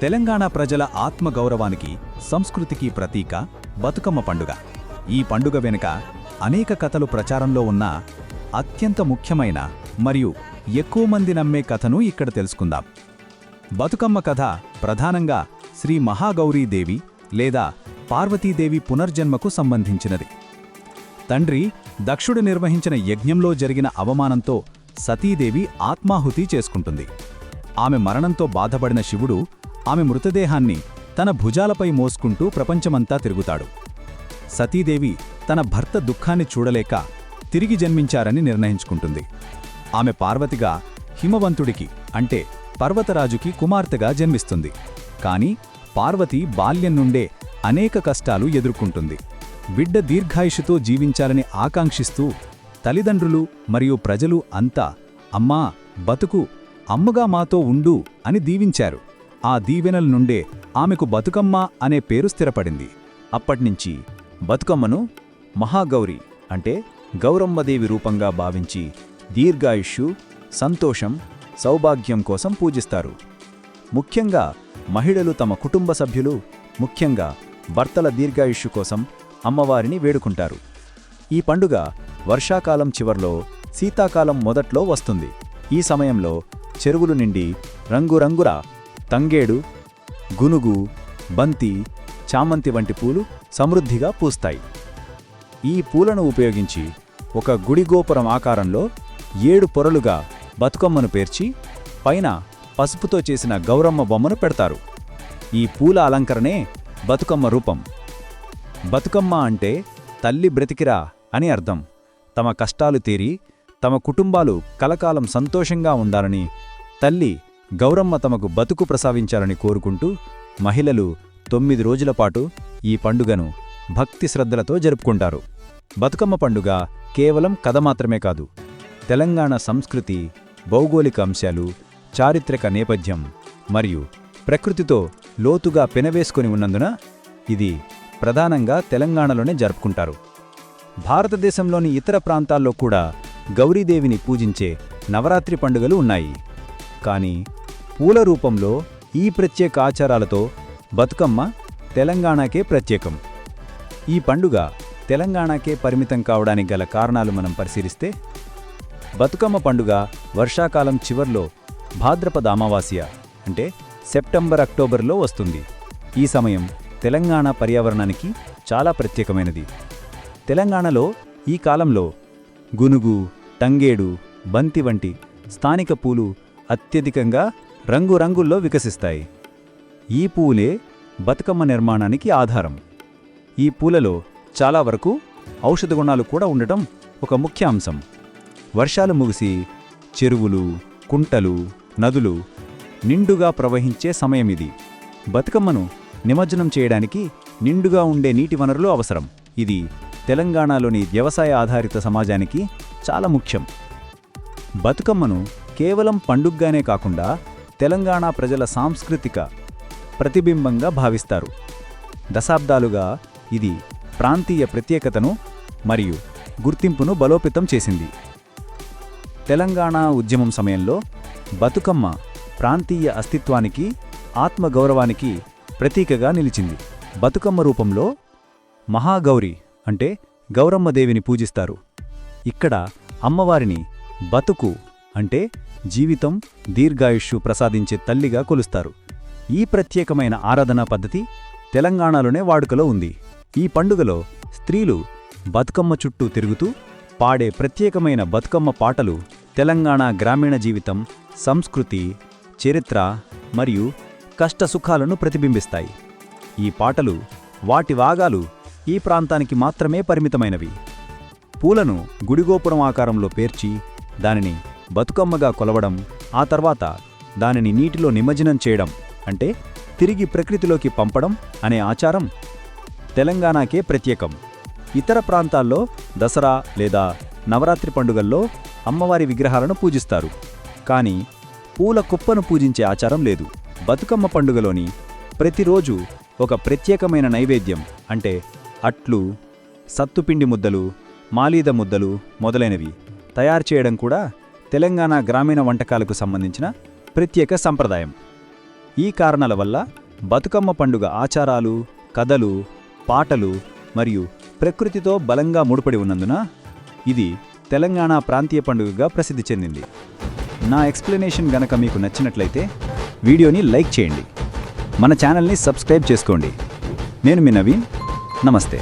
తెలంగాణ ప్రజల ఆత్మగౌరవానికి సంస్కృతికి ప్రతీక బతుకమ్మ పండుగ. ఈ పండుగ వెనుక అనేక కథలు ప్రచారంలో ఉన్న అత్యంత ముఖ్యమైన మరియు ఎక్కువ మంది నమ్మే కథను ఇక్కడ తెలుసుకుందాం. బతుకమ్మ కథ ప్రధానంగా శ్రీ మహాగౌరీదేవి లేదా పార్వతీదేవి పునర్జన్మకు సంబంధించినది. తండ్రి దక్షుడు నిర్వహించిన యజ్ఞంలో జరిగిన అవమానంతో సతీదేవి ఆత్మాహుతి చేసుకుంటుంది. ఆమె మరణంతో బాధపడిన శివుడు ఆమె మృతదేహాన్ని తన భుజాలపై మోసుకుంటూ ప్రపంచమంతా తిరుగుతాడు. సతీదేవి తన భర్త దుఃఖాన్ని చూడలేక తిరిగి జన్మించారని నిర్ణయించుకుంటుంది. ఆమె పార్వతిగా హిమవంతుడికి అంటే పర్వతరాజుకి కుమార్తెగా జన్మిస్తుంది. కాని పార్వతి బాల్యం నుండే అనేక కష్టాలు ఎదుర్కొంటుంది. బిడ్డ దీర్ఘాయుషుతో జీవించాలని ఆకాంక్షిస్తూ తల్లిదండ్రులు మరియు ప్రజలు అంతా అమ్మా బతుకు అమ్మగా మాతో ఉండు అని దీవించారు. ఆ దీవెనల నుండే ఆమెకు బతుకమ్మ అనే పేరు స్థిరపడింది. అప్పట్నుంచి బతుకమ్మను మహాగౌరి అంటే గౌరమ్మదేవి రూపంగా భావించి దీర్ఘాయుష్యు సంతోషం సౌభాగ్యం కోసం పూజిస్తారు. ముఖ్యంగా మహిళలు తమ కుటుంబ సభ్యులు ముఖ్యంగా భర్తల దీర్ఘాయుష్యు కోసం అమ్మవారిని వేడుకుంటారు. ఈ పండుగ వర్షాకాలం చివర్లో శీతాకాలం మొదట్లో వస్తుంది. ఈ సమయంలో చెరువులు నిండి రంగురంగుల తంగేడు గునుగు బంతి చామంతి వంటి పూలు సమృద్ధిగా పూస్తాయి. ఈ పూలను ఉపయోగించి ఒక గుడిగోపురం ఆకారంలో ఏడు పొరలుగా బతుకమ్మను పేర్చి పైన పసుపుతో చేసిన గౌరమ్మ బొమ్మను పెడతారు. ఈ పూల అలంకరణే బతుకమ్మ రూపం. బతుకమ్మ అంటే తల్లి బ్రతికిరా అని అర్థం. తమ కష్టాలు తీరి తమ కుటుంబాలు కలకాలం సంతోషంగా ఉండాలని తల్లి గౌరమ్మ తమకు బతుకు ప్రసావించాలని కోరుకుంటూ మహిళలు తొమ్మిది రోజుల పాటు ఈ పండుగను భక్తి శ్రద్ధలతో జరుపుకుంటారు. బతుకమ్మ పండుగ కేవలం కథ మాత్రమే కాదు తెలంగాణ సంస్కృతి భౌగోళిక అంశాలు చారిత్రక నేపథ్యం మరియు ప్రకృతితో లోతుగా పెనవేసుకొని ఉన్నందున ఇది ప్రధానంగా తెలంగాణలోనే జరుపుకుంటారు. భారతదేశంలోని ఇతర ప్రాంతాల్లో కూడా గౌరీదేవిని పూజించే నవరాత్రి పండుగలు ఉన్నాయి. కానీ పూల రూపంలో ఈ ప్రత్యేక ఆచారాలతో బతుకమ్మ తెలంగాణకే ప్రత్యేకం. ఈ పండుగ తెలంగాణకే పరిమితం కావడానికి గల కారణాలు మనం పరిశీలిస్తే బతుకమ్మ పండుగ వర్షాకాలం చివర్లో భాద్రపద అమావాస్య అంటే సెప్టెంబర్ అక్టోబర్లో వస్తుంది. ఈ సమయం తెలంగాణ పర్యావరణానికి చాలా ప్రత్యేకమైనది. తెలంగాణలో ఈ కాలంలో గునుగు తంగేడు బంతి వంటి స్థానిక పూలు అత్యధికంగా రంగురంగుల్లో వికసిస్తాయి. ఈ పూలే బతుకమ్మ నిర్మాణానికి ఆధారం. ఈ పూలలో చాలా వరకు ఔషధ గుణాలు కూడా ఉండటం ఒక ముఖ్య అంశం వర్షాలు ముగిసి చెరువులు కుంటలు నదులు నిండుగా ప్రవహించే సమయమిది. బతుకమ్మను నిమజ్జనం చేయడానికి నిండుగా ఉండే నీటి వనరులు అవసరం. ఇది తెలంగాణలోని వ్యవసాయ ఆధారిత సమాజానికి చాలా ముఖ్యం. బతుకమ్మను కేవలం పండుగ్గానే కాకుండా తెలంగాణ ప్రజల సాంస్కృతిక ప్రతిబింబంగా భావిస్తారు. దశాబ్దాలుగా ఇది ప్రాంతీయ ప్రత్యేకతను మరియు గుర్తింపును బలోపేతం చేసింది. తెలంగాణ ఉద్యమం సమయంలో బతుకమ్మ ప్రాంతీయ అస్తిత్వానికి ఆత్మగౌరవానికి ప్రతీకగా నిలిచింది. బతుకమ్మ రూపంలో మహాగౌరి అంటే గౌరమ్మదేవిని పూజిస్తారు. ఇక్కడ అమ్మవారిని బతుకు అంటే జీవితం దీర్ఘాయుష్యు ప్రసాదించే తల్లిగా కొలుస్తారు. ఈ ప్రత్యేకమైన ఆరాధనా పద్ధతి తెలంగాణలోనే వాడుకలో ఉంది. ఈ పండుగలో స్త్రీలు బతుకమ్మ చుట్టూ తిరుగుతూ పాడే ప్రత్యేకమైన బతుకమ్మ పాటలు తెలంగాణ గ్రామీణ జీవితం సంస్కృతి చరిత్ర మరియు కష్టసుఖాలను ప్రతిబింబిస్తాయి. ఈ పాటలు వాటి వాగాలు ఈ ప్రాంతానికి మాత్రమే పరిమితమైనవి. పూలను గుడిగోపురం ఆకారంలో పేర్చి దానిని బతుకమ్మగా కొలవడం ఆ తర్వాత దానిని నీటిలో నిమజ్జనం చేయడం అంటే తిరిగి ప్రకృతిలోకి పంపడం అనే ఆచారం తెలంగాణకే ప్రత్యేకం. ఇతర ప్రాంతాల్లో దసరా లేదా నవరాత్రి పండుగల్లో అమ్మవారి విగ్రహాలను పూజిస్తారు. కానీ పూల కుప్పను పూజించే ఆచారం లేదు. బతుకమ్మ పండుగలోని ప్రతిరోజు ఒక ప్రత్యేకమైన నైవేద్యం అంటే అట్లు సత్తుపిండి ముద్దలు మాలీద ముద్దలు మొదలైనవి తయారు చేయడం కూడా తెలంగాణ గ్రామీణ వంటకాలకు సంబంధించిన ప్రత్యేక సంప్రదాయం. ఈ కారణాల వల్ల బతుకమ్మ పండుగ ఆచారాలు కథలు పాటలు మరియు ప్రకృతితో బలంగా ముడిపడి ఉన్నందున ఇది తెలంగాణ ప్రాంతీయ పండుగగా ప్రసిద్ధి చెందింది. నా ఎక్స్ప్లెనేషన్ గనక మీకు నచ్చినట్లయితే వీడియోని లైక్ చేయండి. మన ఛానల్ని సబ్స్క్రైబ్ చేసుకోండి. నేను మీ నవీన్. నమస్తే.